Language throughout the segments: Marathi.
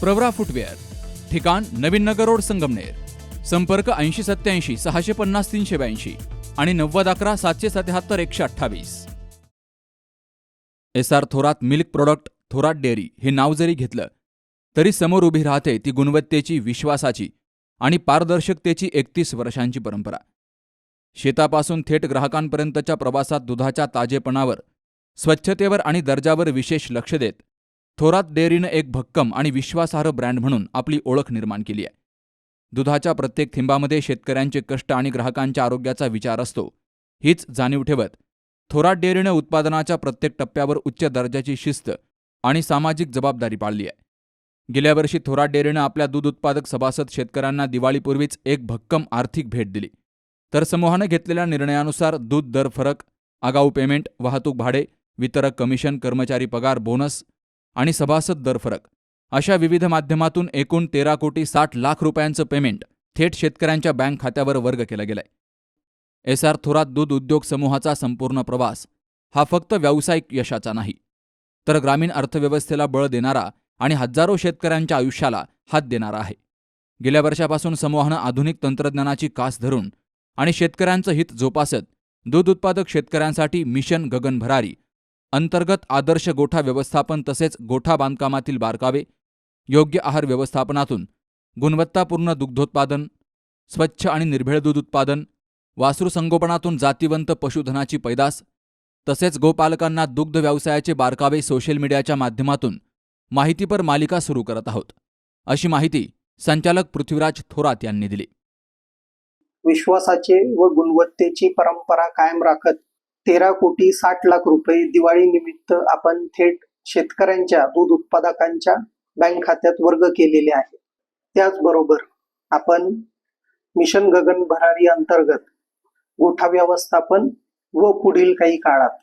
प्रवरा फुटवेअर ठिकाण नवीन नगर रोड संगमनेर संपर्क ऐंशी सत्याऐंशी सहाशे पन्नास तीनशे ब्याऐंशी आणि नव्वद अकरा सातशे सत्याहत्तर एकशे अठ्ठावीस. S R Thorat milk product Thorat dairy हे नाव जरी घेतलं तरी समोर उभी राहते ती गुणवत्तेची विश्वासाची आणि पारदर्शकतेची एकतीस वर्षांची परंपरा. शेतापासून थेट ग्राहकांपर्यंतच्या प्रवासात दुधाच्या ताजेपणावर स्वच्छतेवर आणि दर्जावर विशेष लक्ष देत थोरात डेअरीनं एक भक्कम आणि विश्वासार्ह ब्रँड म्हणून आपली ओळख निर्माण केली आहे. दुधाच्या प्रत्येक थिंबामध्ये शेतकऱ्यांचे कष्ट आणि ग्राहकांच्या आरोग्याचा विचार असतो. हीच जाणीव ठेवत थोरात डेअरीनं उत्पादनाच्या प्रत्येक टप्प्यावर उच्च दर्जाची शिस्त आणि सामाजिक जबाबदारी पाळली आहे. गेल्या वर्षी थोरात डेअरीनं आपल्या दूध उत्पादक सभासद शेतकऱ्यांना दिवाळीपूर्वीच एक भक्कम आर्थिक भेट दिली. तर समूहानं घेतलेल्या निर्णयानुसार दूध दर फरक आगाऊ पेमेंट वाहतूक भाडे वितरक कमिशन कर्मचारी पगार बोनस आणि सभासद दर फरक. अशा विविध माध्यमातून एकूण तेरा कोटी साठ लाख रुपयांचं पेमेंट थेट शेतकऱ्यांच्या बँक खात्यावर वर्ग केला गेलाय. एस आर थोरात दूध उद्योग समूहाचा संपूर्ण प्रवास हा फक्त व्यावसायिक यशाचा नाही तर ग्रामीण अर्थव्यवस्थेला बळ देणारा आणि हजारो शेतकऱ्यांच्या आयुष्याला हात देणारा आहे. गेल्या वर्षापासून समूहानं आधुनिक तंत्रज्ञानाची कास धरून आणि शेतकऱ्यांचं हित जोपासत दूध उत्पादक शेतकऱ्यांसाठी मिशन गगन भरारी अंतर्गत आदर्श गोठा व्यवस्थापन तसेच गोठा बांधकामातील बारकावे योग्य आहार व्यवस्थापनातून गुणवत्तापूर्ण दुग्धोत्पादन स्वच्छ आणि निर्भेळ दूध उत्पादन वासरू संगोपनातून जातिवंत पशुधनाची पैदास तसेच गोपालकांना दुग्ध व्यवसायाचे बारकावे सोशल मीडियाच्या माध्यमातून माहितीपर मालिका सुरू करत आहोत. अशी माहिती संचालक पृथ्वीराज थोरात यांनी दिली. विश्वासाचे व गुणवत्तेची परंपरा कायम राखत तेरा कोटी साठ लाख रुपये दिवाळी निमित्त आपण थेट शेतकऱ्यांच्या दूध उत्पादकांच्या बँक खात्यात वर्ग केलेले आहे. त्याचबरोबर आपण मिशन गगन भरारी अंतर्गत गोठा व्यवस्थापन व पुढील काही काळात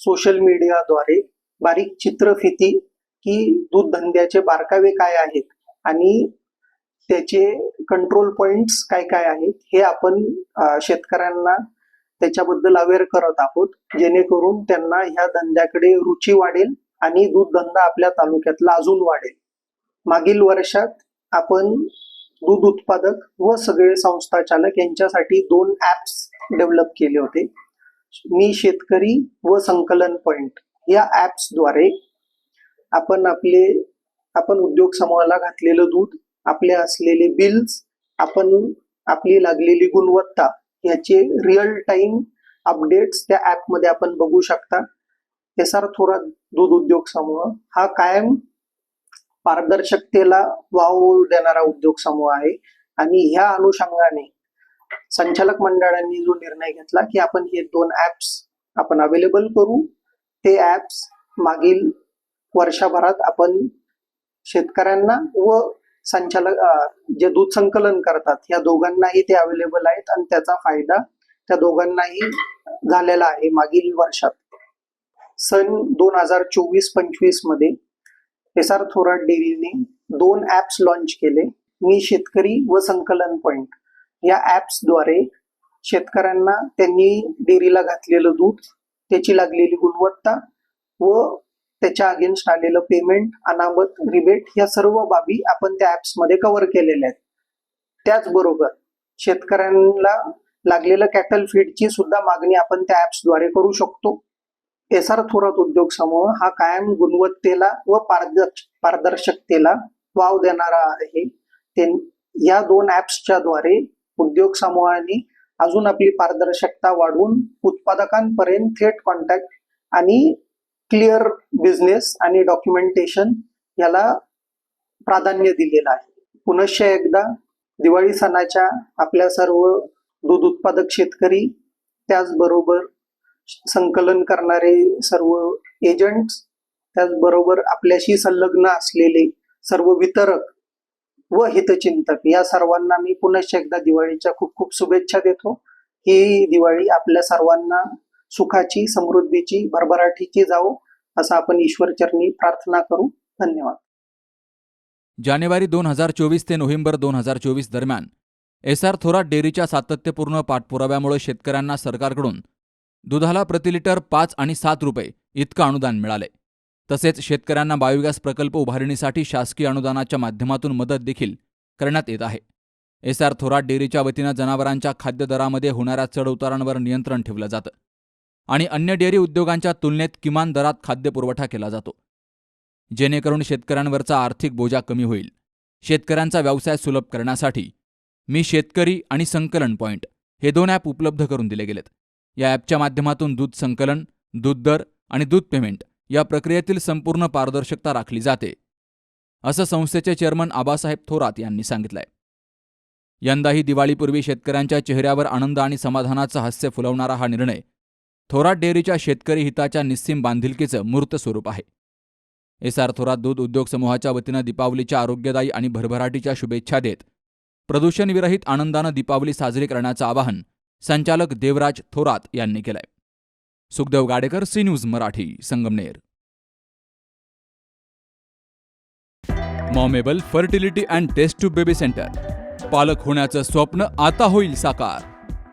सोशल मीडियाद्वारे बारीक चित्रफिती की दूध धंद्याचे बारकावे काय आहेत आणि त्याचे कंट्रोल पॉइंट्स काय काय आहेत हे आपण शेतकऱ्यांना त्याच्याबद्दल अवेअर करत आहोत. जेणेकरून त्यांना ह्या धंद्याकडे रुची वाढेल आणि दूध धंदा आपल्या तालुक्यातला अजून वाढेल. मागील वर्षात आपण दूध उत्पादक व सगळे संस्था चालक यांच्यासाठी दोन ऍप्स डेव्हलप केले होते. मी शेतकरी व संकलन पॉइंट या ऍप्सद्वारे आपण आपले आपण उद्योग समूहाला घातलेलं दूध आपले असलेले बिल्स आपण आपली लागलेली गुणवत्ता याचे रिअल टाइम अपडेट्स त्या ऍपमध्ये आपण बघू शकता. एस आर थोरात दूध उद्योग समूह. हा कायम पारदर्शकतेला वाव देणारा उद्योग समूह आहे. आणि ह्या अनुषंगाने संचालक मंडळांनी जो निर्णय घेतला की आपण हे दोन ऍप्स आपण अवेलेबल करू. ते ऍप्स मागील वर्षभरात आपण शेतकऱ्यांना व संचालक जे दूध संकलन करतात या दोघांनाही ते अवेलेबल आहेत आणि त्याचा फायदा त्या दोघांनाही झालेला आहे मागील वर्षात. सन दोन हजार चोवीस पंचवीसमध्ये एस आर थोरात डेअरीने दोन ऍप्स लॉन्च केले मी शेतकरी व संकलन पॉइंट या ऍप्सद्वारे शेतकऱ्यांना त्यांनी डेअरीला घातलेलं दूध त्याची लागलेली गुणवत्ता व त्याच्या अगेन्स्ट आलेलं पेमेंट अनामत रिबेट या सर्व बाबी आपण त्या ॲप्समध्ये कव्हर केलेल्या आहेत. त्याचबरोबर शेतकऱ्यांना लागलेलं कॅटल फीडची सुद्धा मागणी आपण त्या ऍप्सद्वारे करू शकतो. एस आर थोरात उद्योग समूह हा कायम गुणवत्तेला व पारदर्श पारदर्शकतेला वाव देणारा आहे. ते या दोन ऍप्सच्या द्वारे उद्योग समूहाने अजून आपली पारदर्शकता वाढवून उत्पादकांपर्यंत थेट कॉन्टॅक्ट आणि क्लिअर बिझनेस आणि डॉक्युमेंटेशन याला प्राधान्य दिलेलं आहे. पुनश्च एकदा दिवाळी सणाच्या आपल्या सर्व दूध उत्पादक शेतकरी त्याचबरोबर संकलन करणारे सर्व एजंट्स त्याचबरोबर आपल्याशी संलग्न असलेले सर्व वितरक व हितचिंतक या सर्वांना मी पुनश्च एकदा दिवाळीच्या खूप खूप शुभेच्छा देतो. ही दिवाळी आपल्या सर्वांना सुखाची समृद्धीची भरभराटीची जावो असं आपण ईश्वरचरणी प्रार्थना करू. धन्यवाद. जानेवारी दोन हजार चोवीस ते नोव्हेंबर दोन हजार चोवीस दरम्यान एस आर थोरात डेअरीच्या सातत्यपूर्ण पाठपुराव्यामुळे शेतकऱ्यांना सरकारकडून दुधाला प्रतिलिटर पाच आणि सात रुपये इतकं अनुदान मिळाले. तसेच शेतकऱ्यांना बायोगॅस प्रकल्प उभारणीसाठी शासकीय अनुदानाच्या माध्यमातून मदत देखील करण्यात येत आहे. एस आर थोरात डेअरीच्या वतीनं जनावरांच्या खाद्यदरामध्ये होणाऱ्या चढउतारांवर नियंत्रण ठेवलं जातं. आणि अन्य डेअरी उद्योगांच्या तुलनेत किमान दरात खाद्यपुरवठा केला जातो. जेणेकरून शेतकऱ्यांवरचा आर्थिक बोजा कमी होईल. शेतकऱ्यांचा व्यवसाय सुलभ करण्यासाठी मी शेतकरी आणि संकलन पॉईंट हे दोन ॲप उपलब्ध करून दिले गेलेत. या ॲपच्या माध्यमातून दूध संकलन दूध दर आणि दूध पेमेंट या प्रक्रियेतील संपूर्ण पारदर्शकता राखली जाते असं संस्थेचे चेअरमन आबासाहेब थोरात यांनी सांगितलंय. यंदाही दिवाळीपूर्वी शेतकऱ्यांच्या चेहऱ्यावर आनंद आणि समाधानाचं हास्य फुलवणारा हा निर्णय थोरात डेअरीच्या शेतकरी हिताच्या निस्सीम बांधिलकीचं मूर्त स्वरूप आहे. एस आर थोरात दूध उद्योग समूहाच्या वतीनं दीपावलीच्या आरोग्यदायी आणि भरभराटीच्या शुभेच्छा देत प्रदूषणविरहित आनंदानं दीपावली साजरी करण्याचं आवाहन संचालक देवराज थोरात यांनी केलंय. Sukhdev Gadekar C news Marathi Sangamner. Momable fertility and test tube baby centre. पालक होण्याचं स्वप्न आता होईल साकार.